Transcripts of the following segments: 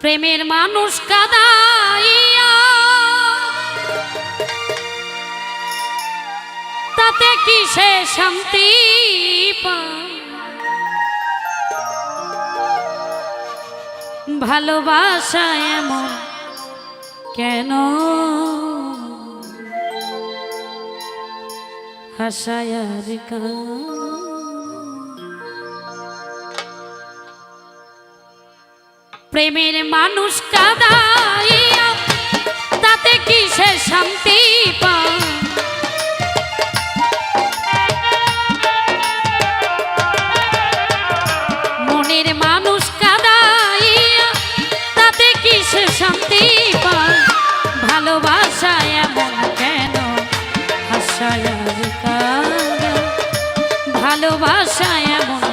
প্রেমের মানুষ কাদাইয়া। তাতে কি সে শান্তি ভালোবাসা এমন কেন? হাসায়ার প্রেমের তাতে মানুষ কাদাইয়া তাতে কি সে শান্তি ভালোবাসা ভালোবাসায় এমন কেন? আশায় ভালোবাসায়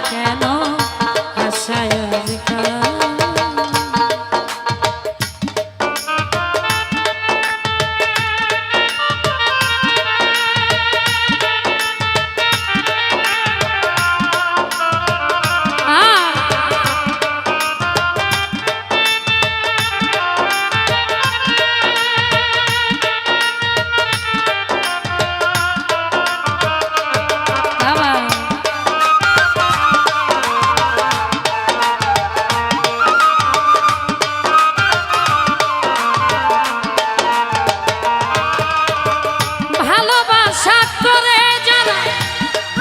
কেন সাত পরে যারা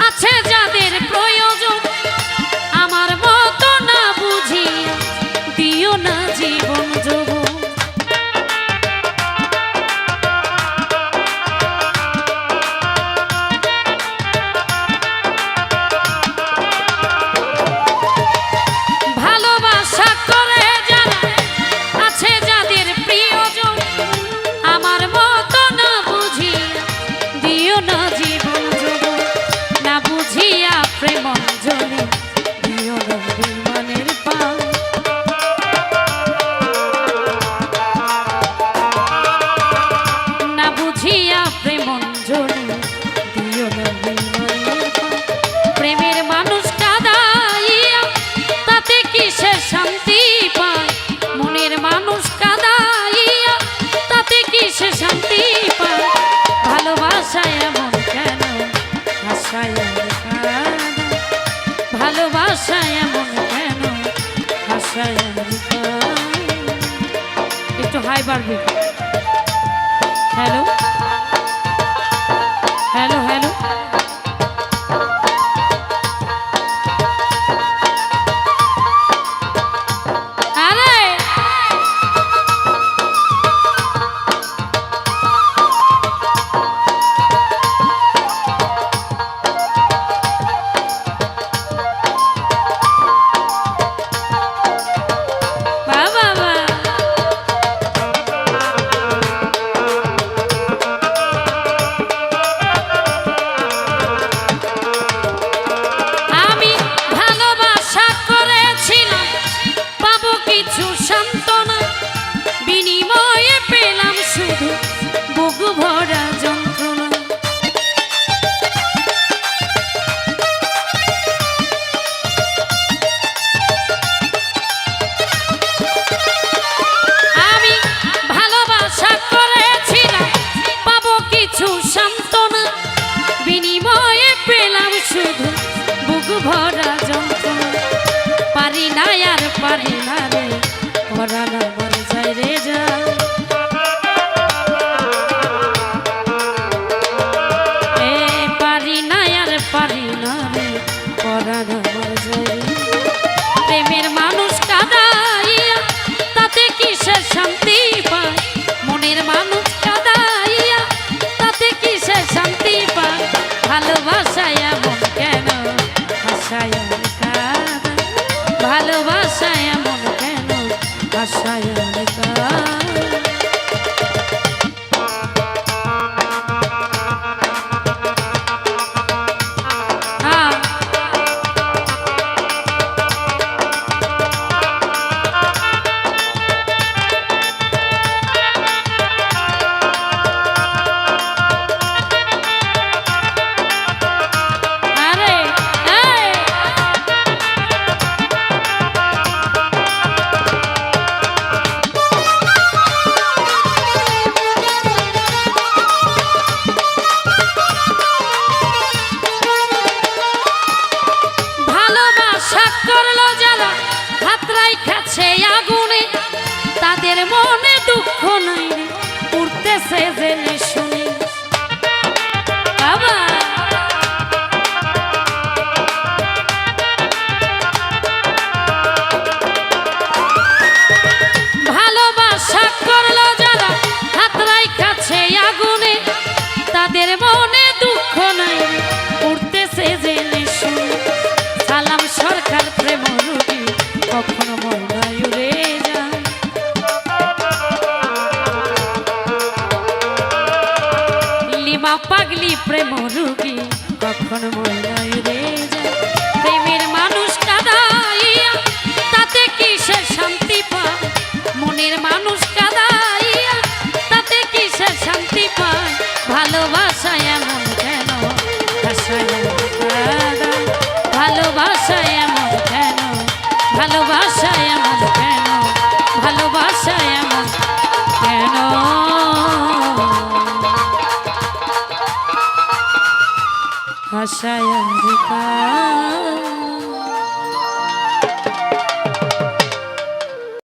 আছে যাদের প্রয়োজন সান্ত্বনা বিনিময়ে পেলাম শুধু বুক ভরা যন্ত্রণা। পারি না আর পারি না রে। ভালোবাসায় এমন কেন? আশায় খাচ্ছে আগুনে, তাদের মনে দুঃখ নাই উঠতেছে জেনে শুনে। বাবা! ভালোবাসা করল যারা, হাতরাই কাছে আগুনে, তাদের মনে দুঃখ নাই উঠতেছে জেনে শুনে। সালাম সরকার প্রেম রুগী কখনো পাগলি কখন মহিলায় উড়ে যায়? প্রেমের মানুষটা দাইয়া তাতে কিসের শান্তি পায়? মনের মানুষটা দাইয়া তাতে কিসের শান্তি পায়? ভালোবাসায় আশায় অন্ধকার।